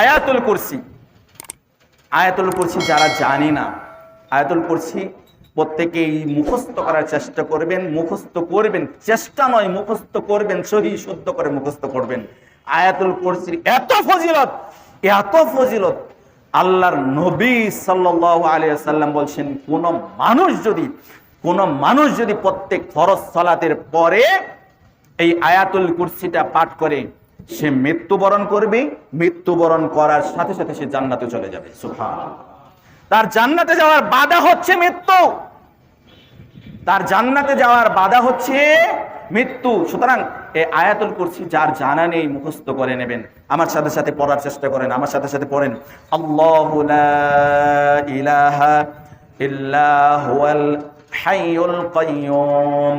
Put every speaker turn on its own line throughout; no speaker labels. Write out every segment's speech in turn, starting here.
আয়াতুল কুরসি। আয়াতুল কুরসি যারা জানি না, আয়াতুল কুরসি প্রত্যেকেই মুখস্থ করার চেষ্টা করবেন, মুখস্থ করবেন, চেষ্টা নয়, মুখস্থ করবেন, সহি, শুদ্ধ করে মুখস্থ করবেন। আয়াতুল কুরসির এত ফজিলত এত ফজিলত, আল্লাহর নবী সাল্লাল্লাহু আলাইহি সাল্লাম বলছেন, কোন মানুষ যদি, কোন মানুষ যদি প্রত্যেক ফরজ সালাতের পরে এই আয়াতুল কুরসিটা পাঠ করে সে মৃত্যুবরণ করবে, মৃত্যুবরণ করার সাথে সাথে সে জান্নাতে চলে যাবে। সুবহান তার জান্নাতে যাওয়ার বাধা হচ্ছে মৃত্যু। তার জান্নাতে যাওয়ার বাধা হচ্ছে মৃত্যু। সুতরাং এই আয়াতুল কুরসি যার জানা নেই, মুখস্থ করে নেবেন। আমার সাথে সাথে পড়ার চেষ্টা করেন, আমার সাথে সাথে পড়েন। আল্লাহু ইলাহা ইল্লা হুয়াল হাইয়ুল কাইয়ুম।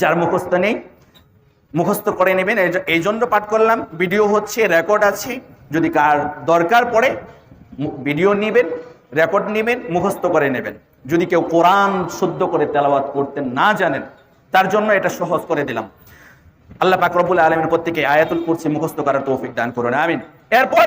যার মুখস্থ নেই, মুখস্থ করে নেবেন, এই জন্য পাঠ করলাম। ভিডিও হচ্ছে, রেকর্ড আছে, যদি কার দরকার পড়ে ভিডিও নেবেন, রেকর্ড নেবেন, মুখস্থ করে নেবেন। যদি কেউ কোরআন শুদ্ধ করে তেলাওয়াত করতে না জানেন, তার জন্য এটা সহজ করে দিলাম। আল্লাহ পাকরবুল আলমের প্রত্যেকে আয়াতুল করছে মুখস্থ করার তৌফিক দান করুন, আমিন। এরপর